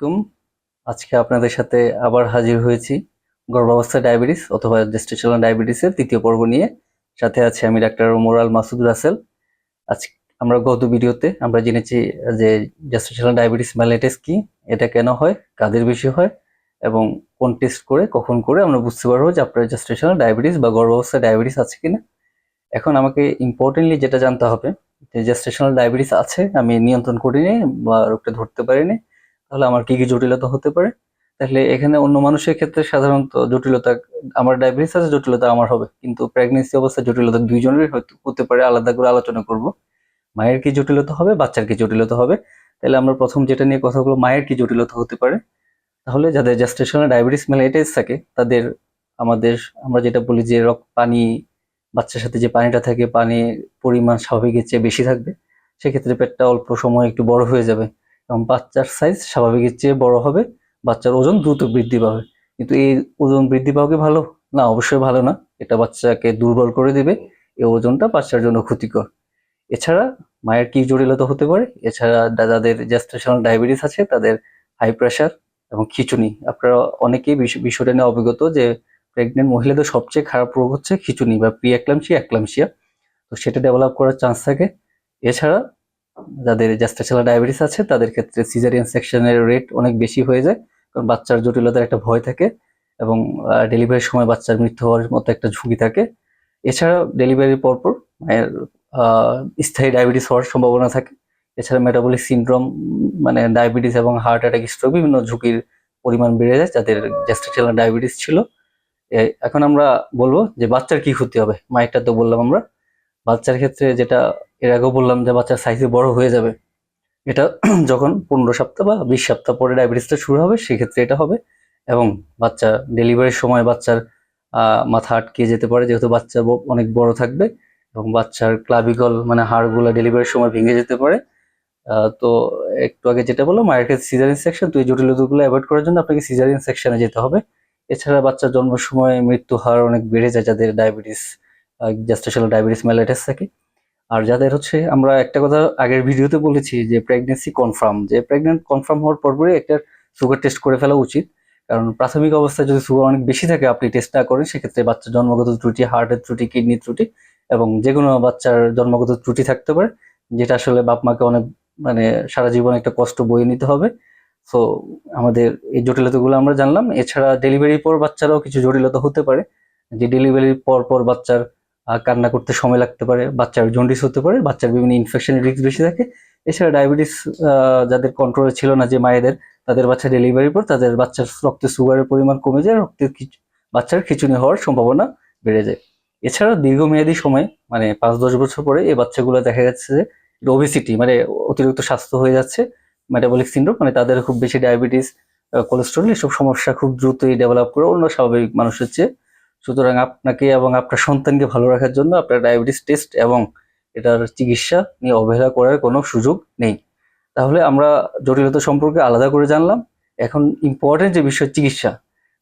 আলাইকুম। আজকে আপনাদের সাথে আবার হাজির হয়েছি গর্ভাবস্থা ডায়াবেটিস অথবা জেস্টেশনাল ডায়াবেটিসের তৃতীয় পর্ব নিয়ে। সাথে আছে আমি ডাক্তার মোরাল মাসুদ রাসেল। আজ আমরা গত ভিডিওতে আমরা জেনেছি যে জেস্টেশনাল ডায়াবেটিস ম্যালাইটিস কি, এটা কেন হয়, কাদের বেশি হয়, এবং কোন টেস্ট করে, কখন করে আমরা বুঝতে পারব যে আপনার জেস্টেশনাল ডায়াবেটিস বা গর্ভাবস্থা ডায়াবেটিস আছে কিনা। এখন আমাকে ইম্পর্টেন্টলি যেটা জানতে হবে, যে জেস্টেশনাল ডায়াবেটিস আছে, আমি নিয়ন্ত্রণ করিনি বা রোগটা ধরতে পারিনি তাহলে আমার কি কি জটিলতা হতে পারে? তাহলে এখানে অন্য মানুষের ক্ষেত্রে সাধারণত জটিলতা, আমার ডায়াবেটিস আছে, জটিলতা আমার হবে। কিন্তু প্রেগনেন্সি অবস্থায় জটিলতা দুইজনেরই হয়তো হতে পারে, আলাদা করে আলোচনা করব। মায়ের কি জটিলতা হবে, বাচ্চার কি জটিলতা হবে? তাহলে আমরা প্রথম যেটা নিয়ে কথা বলব, মায়ের কি জটিলতা হতে পারে? তাহলে যাদের জেস্টেশনাল ডায়াবেটিস মেলাইটিস থাকে, তাদের আমাদের, আমরা যেটা বলি যে রক্ত, পানি, বাচ্চার সাথে যে পানিটা থাকে, পানির পরিমাণ স্বাভাবিকের চেয়ে বেশি থাকবে। সেক্ষেত্রে পেটটা অল্প সময় একটু বড় হয়ে যাবে। এবং বাচ্চার সাইজ স্বাভাবিকের চেয়ে বড় হবে, বাচ্চার ওজন দ্রুত বৃদ্ধি পাবে। কিন্তু এই ওজন বৃদ্ধি পাওয়া কি ভালো? না, অবশ্যই ভালো না। এটা বাচ্চাকে দুর্বল করে দিবে, এই ওজনটা বাচ্চার জন্য ক্ষতিকর। এছাড়া মায়ের কি জটিলতা হতে পারে? এছাড়া যাদের জেস্টেশনাল ডায়াবেটিস আছে, তাদের হাই প্রেশার এবং খিচুনি। আপনারা অনেকেই বিষ- বিষয়টা নিয়ে অবগত যে প্রেগনেন্ট মহিলাদের সবচেয়ে খারাপ রোগ হচ্ছে খিচুনি বা প্রি অ্যাক্লামসিয়া অ্যাক্লামসিয়া তো সেটা ডেভেলপ করার চান্স থাকে। এছাড়া যাদের জেস্টেশনাল ডায়াবেটিস আছে, তাদের ক্ষেত্রে সিজারিয়ান সেকশনের রেট অনেক বেশি হয়ে যায়। কারণ বাচ্চার জটিলতার একটা ভয় থাকে এবং ডেলিভারির সময় বাচ্চার মৃত্যু হওয়ার মতো একটা ঝুঁকি থাকে। এছাড়া ডেলিভারির পরপর মায়ের স্থায়ী ডায়াবেটিস হওয়ার সম্ভাবনা থাকে। এছাড়া মেটাবলিক সিনড্রোম মানে ডায়াবেটিস এবং হার্ট অ্যাটাক স্ট্রোক বিভিন্ন ঝুঁকির পরিমাণ বেড়ে যায় যাদের জেস্টেশনাল ডায়াবেটিস ছিল। এখন আমরা বলব যে বাচ্চার কি ক্ষতি হবে? মায়েরটা তো বললাম আমরা। বাচ্চার ক্ষেত্রে যেটা, এর আগেও বললাম যে বাচ্চার সাইজে বড় হয়ে যাবে। এটা যখন পনেরো সপ্তাহ বা বিশ সপ্তাহ পরে ডায়াবেটিসটা শুরু হবে, সেক্ষেত্রে এটা হবে। এবং বাচ্চা ডেলিভারির সময় বাচ্চার মাথা আটকে যেতে পারে, যেহেতু বাচ্চা অনেক বড় থাকবে। এবং বাচ্চার ক্লাবিকল মানে হাড়গুলো ডেলিভারির সময় ভেঙে যেতে পারে। তো একটু আগে যেটা বললাম মায়ের ক্ষেত্রে সিজারিয়ান সেকশন তো এই জটিলতাগুলো অ্যাভয়েড করার জন্য আপনাকে সিজারিয়ান সেকশনে যেতে হবে। এছাড়া বাচ্চার জন্মের সময় মৃত্যু হার অনেক বেড়ে যায় যাদের ডায়াবেটিস জেস্টেশনাল ডায়াবেটিস মেলাইটাস থাকে। আর যাদের হচ্ছে আমরা একটা কথা আগের ভিডিওতে বলেছি যে প্রেগনেন্সি কনফার্ম যে প্রেগনেন্ট কনফার্ম হওয়ার পরপরই একটা সুগার টেস্ট করে ফেলা উচিত। কারণ প্রাথমিক অবস্থায় যদি সুগার অনেক বেশি থাকে, আপনি টেস্ট না করেন, সেক্ষেত্রে বাচ্চার জন্মগত ত্রুটি হার্টের ত্রুটি কিডনির ত্রুটি এবং যে কোনো বাচ্চার জন্মগত ত্রুটি থাকতে পারে, যেটা আসলে বাপ মাকে অনেক মানে সারা জীবন একটা কষ্ট বয়ে নিতে হবে। সো আমাদের এই জটিলতাগুলো আমরা জানলাম। এছাড়া ডেলিভারির পর বাচ্চারাও কিছু জটিলতা হতে পারে। যে ডেলিভারির পর পর বাচ্চার কান্না করতে সময় লাগতে পারে, বাচ্চার জন্ডিস হতে পারে, বাচ্চার বিভিন্ন ইনফেকশনের রিস্ক বেশি থাকে। এছাড়া ডায়াবেটিস যাদের কন্ট্রোলে ছিল না যে মায়েদের, তাদের বাচ্চা ডেলিভারির পর তাদের বাচ্চার রক্তে সুগারের পরিমাণ কমে যায়, রক্তে খিচ- বাচ্চার খিচুনি হওয়ার সম্ভাবনা বেড়ে যায়। এছাড়া দীর্ঘমেয়াদী সময় মানে পাঁচ দশ বছর পরে এই বাচ্চাগুলো দেখা যাচ্ছে যে ওবেসিটি মানে অতিরিক্ত স্বাস্থ্য হয়ে যাচ্ছে মেটাবলিক সিন্ড্রোম মানে তাদের খুব বেশি ডায়াবেটিস কোলেস্ট্রল এসব সমস্যা খুব দ্রুতই ডেভেলপ করে অন্য স্বাভাবিক মানুষের চেয়ে সুতরাং আপনাকে এবং আপনার সন্তানকে ভালো রাখার জন্য আপনার ডায়াবেটিস টেস্ট এবং এটার চিকিৎসা নিয়ে অবহেলা করার কোনো সুযোগ নেই। তাহলে আমরা জটিলতা সম্পর্কে আলাদা করে জানলাম। এখন ইম্পর্টেন্ট যে বিষয় চিকিৎসা,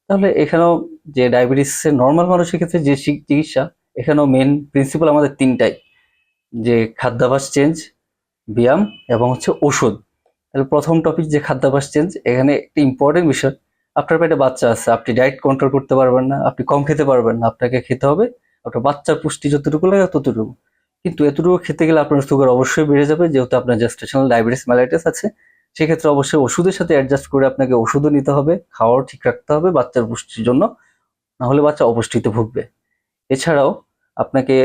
তাহলে এখানেও যে ডায়াবেটিসের নর্মাল মানুষের ক্ষেত্রে যে চিকিৎসা, এখানেও মেন প্রিন্সিপাল আমাদের তিনটাই। যে খাদ্যাভাস চেঞ্জ ব্যায়াম এবং হচ্ছে ওষুধ। তাহলে প্রথম টপিক যে খাদ্যাভাস চেঞ্জ এখানে একটি ইম্পর্টেন্ট বিষয়। আপনার পেটে বাচ্চা আছে, আপনি ডায়েট কন্ট্রোল করতে পারবেন না, আপনি কম খেতে পারবেন না, আপনাকে খেতে হবে। আপনার বাচ্চার পুষ্টি যতটুকু লাগে ততটুকু। কিন্তু এতটুকু খেতে গেলে আপনার সুগার অবশ্যই বেড়ে যাবে, যেহেতু আপনার জেস্টেশনাল ডায়াবেটিস ম্যালাইটিস আছে। সেক্ষেত্রে অবশ্যই ওষুধের সাথে অ্যাডজাস্ট করে আপনাকে ওষুধও নিতে হবে, খাওয়াও ঠিক রাখতে হবে বাচ্চার পুষ্টির জন্য না হলে বাচ্চা অপুষ্টিতে ভুগবে। এছাড়াও আপনাকে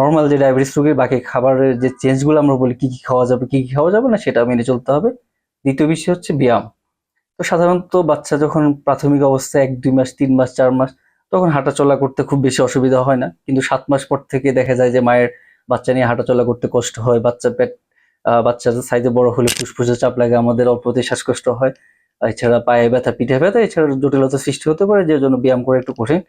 নর্মাল যে ডায়াবেটিস রোগীর বাকি খাবারের যে চেঞ্জগুলো আমরা বলি, কী কী খাওয়া যাবে, কী কী খাওয়া যাবে না, সেটা মেনে চলতে হবে। দ্বিতীয় বিষয় হচ্ছে ব্যায়াম। তো সাধারণত বাচ্চা যখন প্রাথমিক অবস্থায় এক, দুই মাস, তিন মাস, চার মাস, তখন হাঁটাচলা করতে খুব বেশি অসুবিধা হয় না। কিন্তু সাত মাস পর থেকে দেখা যায় যে মায়ের বাচ্চা নিয়ে হাঁটাচলা করতে কষ্ট হয়, বাচ্চা পেট বাচ্চার সাইজে বড় হলে ফুসফুসে চাপ লাগে, আমাদের অল্পতে শ্বাসকষ্ট হয়। এছাড়া পায়ে ব্যথা, পিঠে ব্যথা, এছাড়া জটিলতা সৃষ্টি হতে পারে, যে জন্য ব্যায়াম করা একটু কঠিন।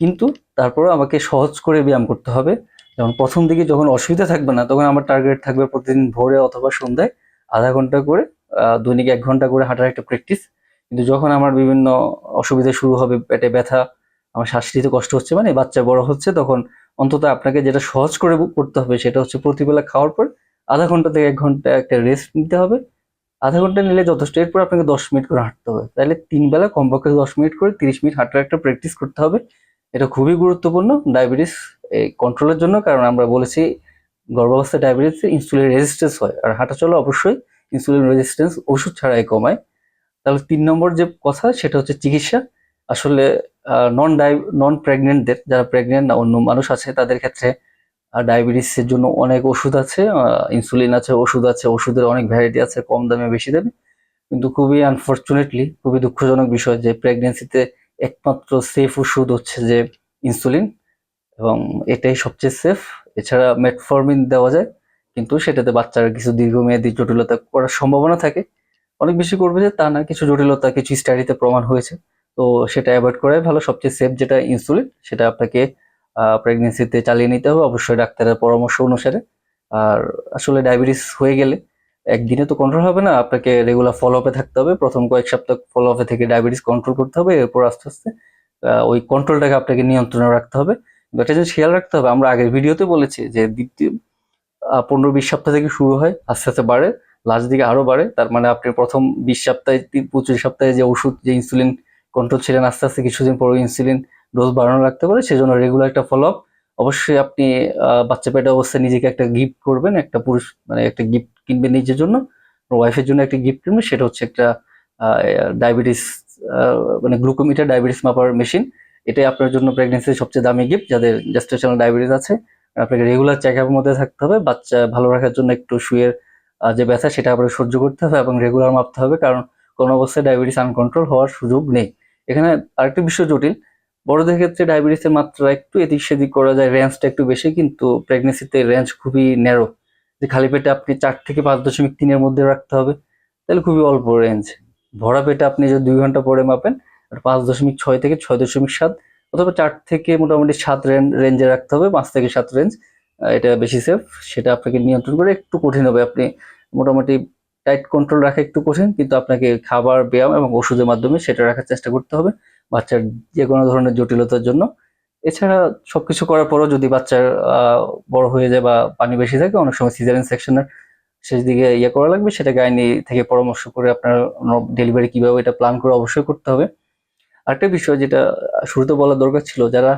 কিন্তু তারপরে আমাকে সহজ করে ব্যায়াম করতে হবে। যেমন প্রথম দিকে যখন অসুবিধা থাকবে না, তখন আমার টার্গেট থাকবে প্রতিদিন ভোরে অথবা সন্ধ্যায় আধা ঘণ্টা করে দৈনিক এক ঘণ্টা করে হাঁটার একটা প্র্যাকটিস কিন্তু যখন আমার বিভিন্ন অসুবিধা শুরু হবে, পেটে ব্যথা, আমার শ্বাস নিতে কষ্ট হচ্ছে মানে বাচ্চা বড় হচ্ছে, তখন অন্তত আপনাকে যেটা সহজ করে করতে হবে সেটা হচ্ছে প্রতিবেলা খাওয়ার পর আধা ঘণ্টা থেকে এক ঘণ্টা একটা রেস্ট নিতে হবে। আধা ঘণ্টা নিলে যথেষ্ট। এরপর আপনাকে দশ মিনিট করে হাঁটতে হবে। তাহলে তিন বেলা কমপক্ষে দশ মিনিট করে তিরিশ মিনিট হাঁটার একটা প্র্যাকটিস করতে হবে। এটা খুবই গুরুত্বপূর্ণ ডায়াবেটিস কন্ট্রোলের জন্য। কারণ আমরা বলেছি, গর্ভাবস্থায় ডায়াবেটিস ইনসুলিন রেজিস্ট্যান্স হয়। আর হাঁটা চলা অবশ্যই ইনসুলিন রেজিস্ট্যান্স ওষুধ ছাড়াই কমায়। তাহলে তিন নম্বর যে কথা, সেটা হচ্ছে চিকিৎসা। আসলে নন ডাই নন প্রেগনেন্টদের যারা প্রেগনেন্ট না, অন্য মানুষ আছে, তাদের ক্ষেত্রে ডায়াবেটিসের জন্য অনেক ওষুধ আছে ইনসুলিন আছে, ওষুধ আছে, ওষুধের অনেক ভ্যারাইটি আছে, কম দামে বেশি দামে। কিন্তু খুবই আনফর্চুনেটলি খুবই দুঃখজনক বিষয় যে প্রেগনেন্সিতে একমাত্র সেফ ওষুধ হচ্ছে যে ইনসুলিন এবং এটাই সবচেয়ে সেফ এছাড়া মেটফরমিন দেওয়া যায়। কিন্তু সেটাতে বাচ্চার কিছু দীর্ঘমেয়াদী জটিলতা করার সম্ভাবনা থাকে। অনেক বেশি করবে যে তা না, কিছু জটিলতা, কিছু স্টাডিতে প্রমাণ হয়েছে। তো সেটা অ্যাভয়েড করাই ভালো। সবচেয়ে সেফ যেটা ইনসুলিন সেটা আপনাকে প্রেগনেন্সিতে চালিয়ে নিতে হবে। অবশ্যই ডাক্তারের পরামর্শ অনুসারে। আর আসলে ডায়াবেটিস হয়ে গেলে একদিনে তো কন্ট্রোল হবে না। আপনাকে রেগুলার ফলো আপে থাকতে হবে। প্রথম কয়েক সপ্তাহ ফলো আপে থেকে ডায়াবেটিস কন্ট্রোল করতে হবে। এরপর আস্তে আস্তে ওই কন্ট্রোলটাকে আপনাকে নিয়ন্ত্রণে রাখতে হবে। একটা জিনিস খেয়াল রাখতে হবে, আমরা আগের ভিডিওতে বলেছি যে দ্বিতীয় পনেরো বিশ সপ্তাহ থেকে শুরু হয়, আস্তে আস্তে বাড়ে। লাস্ট দিকে আরও বাড়ে, তার মানে আপনি প্রথম বিশ সপ্তাহে পঁচিশ সপ্তাহে যে ওষুধ, যে ইনসুলিন কন্ট্রোল ছিলেন, আস্তে আস্তে কিছুদিন পরে ইনসুলিন ডোজ বাড়ানো রাখতে পারে, সেজন্য রেগুলার একটা ফলো আপ অবশ্যই আপনি বাচ্চা পেটে অবস্থায় নিজেকে একটা গিফট করবেন, একটা পুরুষ মানে একটা গিফট কিনবেন নিজের জন্য। ওয়াইফের জন্য একটা গিফট কিনবেন, সেটা হচ্ছে একটা ডায়াবেটিস মানে গ্লুকোমিটার ডায়াবেটিস মাপার মেশিন এটাই আপনার জন্য প্রেগনেন্সির সবচেয়ে দামি গিফট যাদের জেস্টেশনাল ডায়াবেটিস আছে। আপনাকে রেগুলার চেক আপের মধ্যে থাকতে হবে। বাচ্চা ভালো রাখার জন্য একটু শুয়ের যে ব্যথা সেটা আপনাকে সহ্য করতে হবে এবং রেগুলার মাপতে হবে কারণ কোনো অবস্থায় ডায়াবেটিস আনকন্ট্রোল হওয়ার সুযোগ নেই। এখানে আরেকটি বিষয় জটিল। বড়দের ক্ষেত্রে ডায়াবেটিসের মাত্রা একটু এদিক সেদিক করা যায় রেঞ্জটা একটু বেশি কিন্তু প্রেগনেন্সিতে রেঞ্জ খুবই ন্যারো যে খালি পেটে আপনি চার থেকে পাঁচ দশমিক তিনের মধ্যে রাখতে হবে, তাহলে খুবই অল্প রেঞ্জ ভরা পেটে আপনি যদি দুই ঘণ্টা পরে মাপেন পাঁচ দশমিক ছয় থেকে ছয় দশমিক সাত অথবা চার থেকে মোটামুটি সাত রেঞ্জে রাখতে হবে, পাঁচ থেকে সাত রেঞ্জ। এটা বেশি সেফ সেটা আপনাকে নিয়ন্ত্রণ করে একটু কঠিন হবে। আপনি মোটামুটি টাইট কন্ট্রোল রাখা একটু কঠিন, কিন্তু আপনাকে খাবার, ব্যায়াম এবং ওষুধের মাধ্যমে সেটা রাখার চেষ্টা করতে হবে বাচ্চার যে কোনো ধরনের জটিলতার জন্য। এছাড়া সবকিছু করার পরও যদি বাচ্চার বড় হয়ে যায় বা পানি বেশি থাকে, অনেক সময় সিজারিন সেকশনের শেষ দিকে ইয়ে করা লাগবে সেটা গাইনি থেকে পরামর্শ করে আপনার ডেলিভারি কীভাবে এটা প্ল্যান করে অবশ্যই করতে হবে। আরেকটা বিষয় যেটা শুরুতে বলার দরকার ছিল যারা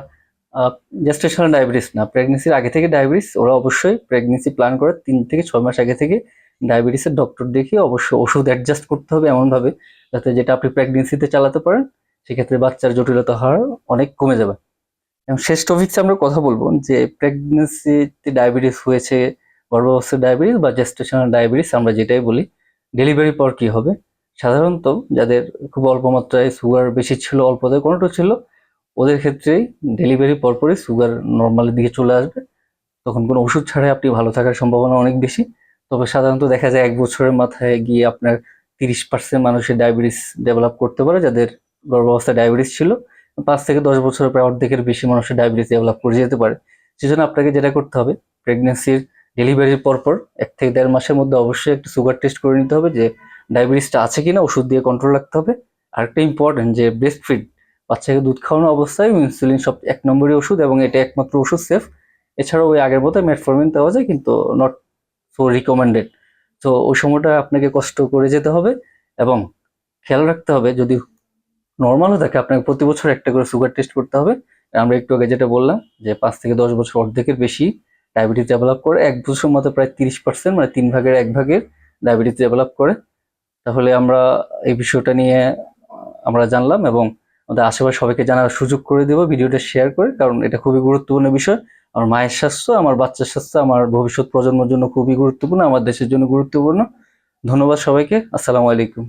জেস্টেশনাল ডায়াবেটিস না প্রেগনেন্সির আগে থেকে ডায়াবেটিস ওরা অবশ্যই প্রেগনেন্সি প্ল্যান করে তিন থেকে ছয় মাস আগে থেকে ডায়াবেটিসের ডক্টর দেখিয়ে অবশ্যই ওষুধ অ্যাডজাস্ট করতে হবে এমনভাবে, যাতে যেটা আপনি প্রেগনেন্সিতে চালাতে পারেন, সেক্ষেত্রে বাচ্চার জটিলতা হওয়ার অনেক কমে যাবে। এবং শেষ টপিক্সে আমরা কথা বলব যে প্রেগনেন্সিতে ডায়াবেটিস হয়েছে, গর্ভাবস্থায় ডায়াবেটিস বা জেস্টেশনাল ডায়াবেটিস আমরা যেটাই বলি ডেলিভারি পর কি হবে? সাধারণত যাদের খুব অল্প মাত্রায় সুগার বেশি ছিল, অল্পতে কোনোটা ছিল ওদের ক্ষেত্রেই ডেলিভারি পরপরই সুগার নর্মালের দিকে চলে আসবে। তখন কোনো ওষুধ ছাড়াই আপনি ভালো থাকার সম্ভাবনা অনেক বেশি। তবে সাধারণত দেখা যায় এক বছরের মাথায় গিয়ে আপনার তিরিশ পার্সেন্ট মানুষের ডায়াবেটিস ডেভেলপ করতে পারে, যাদের গর্ভাবস্থায় ডায়াবেটিস ছিল। পাঁচ থেকে দশ বছরের প্রায় অর্ধেকের বেশি মানুষের ডায়াবেটিস ডেভেলপ করে যেতে পারে। সেজন্য আপনাকে যেটা করতে হবে প্রেগনেন্সির ডেলিভারির পরপর এক থেকে দেড় মাসের মধ্যে অবশ্যই একটা সুগার টেস্ট করে নিতে হবে যে ডায়াবেটিসটা আছে কিনা, ওষুধ দিয়ে কন্ট্রোল রাখতে হবে। আরেকটা ইম্পর্টেন্ট যে ব্রেস্ট ফিড বাচ্চাকে দুধ খাওয়ানো অবস্থায় ইনসুলিন সব এক নম্বরই ওষুধ এবং এটা একমাত্র ওষুধ সেফ এছাড়াও ওই আগের মতো মেটফরমিন দেওয়া যায়, কিন্তু নট সো রিকমেন্ডেড তো ওই সময়টা আপনাকে কষ্ট করে যেতে হবে এবং খেয়াল রাখতে হবে, যদি নর্মালও থাকে, আপনাকে প্রতি বছর একটা করে সুগার টেস্ট করতে হবে। আমরা একটু আগে যেটা বললাম যে পাঁচ থেকে দশ বছর অর্ধেকের বেশি ডায়াবেটিস ডেভেলপ করে, এক বছর মতো প্রায় তিরিশ পার্সেন্ট মানে তিন ভাগের এক ভাগের ডায়াবেটিস ডেভেলপ করে। তাহলে আমরা এই বিষয়টা নিয়ে আমরা জানলাম এবং আমাদের আশেপাশে সবাইকে জানার সুযোগ করে দেবো, ভিডিওটা শেয়ার করে, কারণ এটা খুবই গুরুত্বপূর্ণ বিষয়। আমার মায়ের স্বাস্থ্য, আমার বাচ্চার স্বাস্থ্য, আমার ভবিষ্যৎ প্রজন্মের জন্য খুবই গুরুত্বপূর্ণ, আমার দেশের জন্য গুরুত্বপূর্ণ। ধন্যবাদ সবাইকে, আসসালামু আলাইকুম।